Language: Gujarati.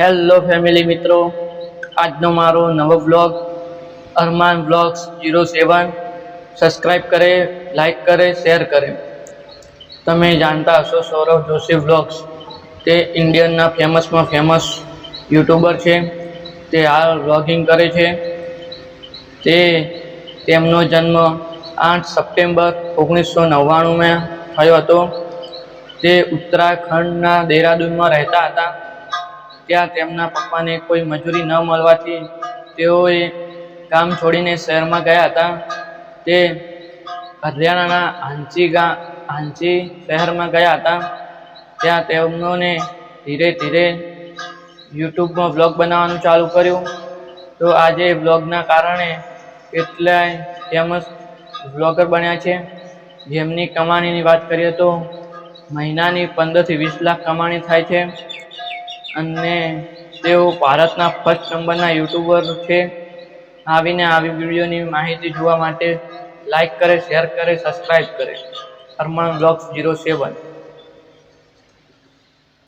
હેલો ફેમિલી મિત્રો. આજનો મારો નવો blog Arman blogs zero seven subscribe કરે લાઈક કરે શેર કરે. તમે જાણતા હશો સૌરભ જોશી બ્લોગ્સ તે ઇન્ડિયનના ફેમસમાં ફેમસ યુટ્યુબર છે. તે હાલ બ્લોગિંગ કરે છે. તે તેમનો જન્મ આઠ સપ્ટેમ્બર ઓગણીસો નવ્વાણુંમાં થયો હતો. તે ઉત્તરાખંડના દેહરાદૂનમાં રહેતા હતા. ત્યાં તેમના પપ્પાને કોઈ મજૂરી ન મળવાથી તેઓએ ગામ છોડીને શહેરમાં ગયા હતા. તે હરિયાણાના હાંચી ગા, હાંચી શહેરમાં ગયા હતા. ત્યાં તેમને ધીરે ધીરે યુટ્યુબમાં બ્લોગ બનાવવાનું ચાલુ કર્યું. તો આજે બ્લોગના કારણે કેટલાય ફેમસ બ્લોગર બન્યા છે. જેમની કમાણીની વાત કરીએ તો મહિનાની પંદરથી વીસ લાખ કમાણી થાય છે. અને તેઓ ભારતના ફર્સ્ટ નંબરના યુટ્યુબર છે. આવીને આવી વિડીયોની માહિતી જોવા માટે લાઈક કરે શેર કરે સબસ્ક્રાઈબ કરે. હરમણ બ્લોગ્સ જીરો સેવન